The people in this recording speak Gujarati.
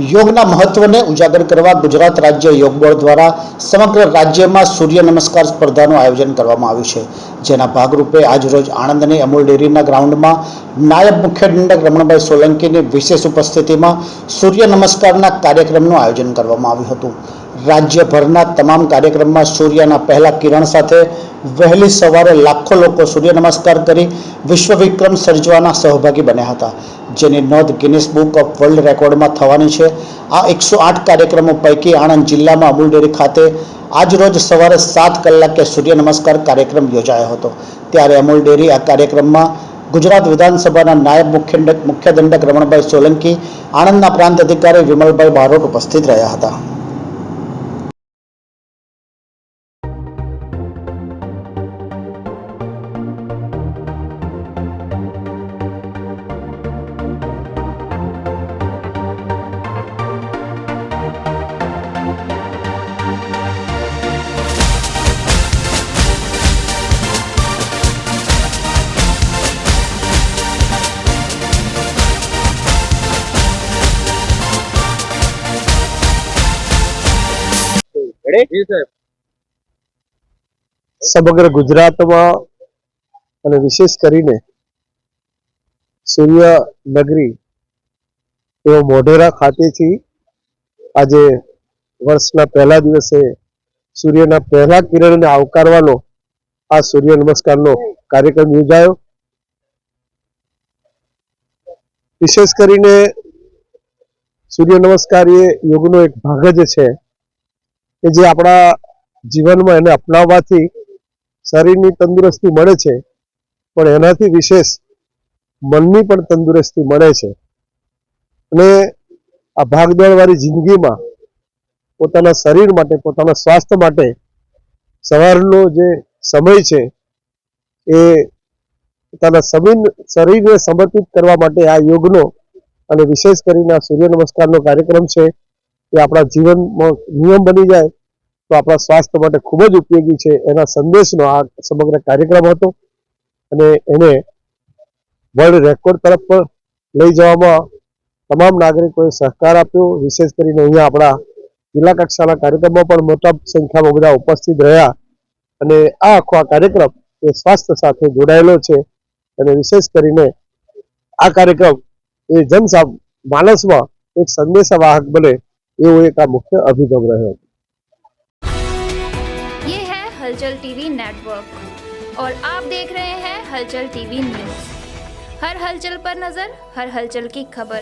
યોગના મહત્વને ઉજાગર કરવા ગુજરાત રાજ્ય યોગ બોર્ડ દ્વારા સમગ્ર રાજ્યમાં સૂર્ય નમસ્કાર સ્પર્ધાનું આયોજન કરવામાં આવ્યું છે. જેના ભાગરૂપે આજરોજ આણંદની અમૂલ ડેરીના ગ્રાઉન્ડમાં નાયબ મુખ્ય દંડક રમણભાઈ સોલંકીની વિશેષ ઉપસ્થિતિમાં સૂર્ય નમસ્કારના કાર્યક્રમનું આયોજન કરવામાં આવ્યું હતું. રાજ્યભરના તમામ કાર્યક્રમમાં સૂર્યના પહેલા કિરણ સાથે વહેલી સવારે લાખો લોકો સૂર્ય નમસ્કાર કરી વિશ્વ વિક્રમ સર્જવાના સહભાગી બન્યા હતા. જેની નોંધ ગિનિસ બુક ઓફ વર્લ્ડ રેકોર્ડમાં થવાની છે. આ એકસો આઠ કાર્યક્રમો પૈકી આણંદ જિલ્લામાં અમૂલ ડેરી ખાતે આજરોજ સવારે સાત કલાકે સૂર્ય નમસ્કાર કાર્યક્રમ યોજાયો હતો. ત્યારે અમૂલ ડેરી આ કાર્યક્રમમાં ગુજરાત વિધાનસભાના નાયબ મુખ્ય મુખ્ય દંડક રમણભાઈ સોલંકી, આણંદના પ્રાંત અધિકારી વિમલભાઈ બારોટ ઉપસ્થિત રહ્યા હતા. સમગ્ર ગુજરાતમાં અને વિશેષ કરીને સૂર્ય નગરી એવો મોઢેરા ખાતેથી આજે વર્ષના પહેલા દિવસે સૂર્યના પહેલા કિરણને આવકારવાનો આ સૂર્ય નમસ્કારનો કાર્યક્રમ યોજાયો. વિશેષ કરીને સૂર્ય નમસ્કાર એ યોગનો એક ભાગ જ છે. કે જે આપણા જીવનમાં એને અપનાવવાથી શરીરની તંદુરસ્તી મળે છે, પણ એનાથી વિશેષ મનની પણ તંદુરસ્તી મળે છે. અને આ ભાગદોડવાળી જિંદગીમાં પોતાના શરીર માટે, પોતાના સ્વાસ્થ્ય માટે સવારનો જે સમય છે, એ પોતાના સમીન શરીરને સમર્પિત કરવા માટે આ યોગનો અને વિશેષ કરીને આ સૂર્ય નમસ્કારનો કાર્યક્રમ છે. એ આપણા જીવનમાં નિયમ બની જાય, તો આપણા સ્વાસ્થ્ય માટે ખૂબ જ ઉપયોગી છે. એના સંદેશનો આ સમગ્ર કાર્યક્રમ હતો. અને એને વર્લ્ડ રેકોર્ડ તરફ પણ લઈ જવામાં તમામ નાગરિકોએ સહકાર આપ્યો. વિશેષ કરીને અહીંયા આપણા જિલ્લા કક્ષાના કાર્યક્રમમાં પણ મોટા સંખ્યામાં બધા ઉપસ્થિત રહ્યા. અને આ આખો આ કાર્યક્રમ એ સ્વાસ્થ્ય સાથે જોડાયેલો છે. અને વિશેષ કરીને આ કાર્યક્રમ એ જન માનસમાં એક સંદેશાવાહક બને. એવો એક આ મુખ્ય અભિગમ રહ્યો ये है हलचल टीवी नेटवर्क और आप देख रहे हैं हलचल टीवी न्यूज हर हलचल पर नजर हर हलचल की खबर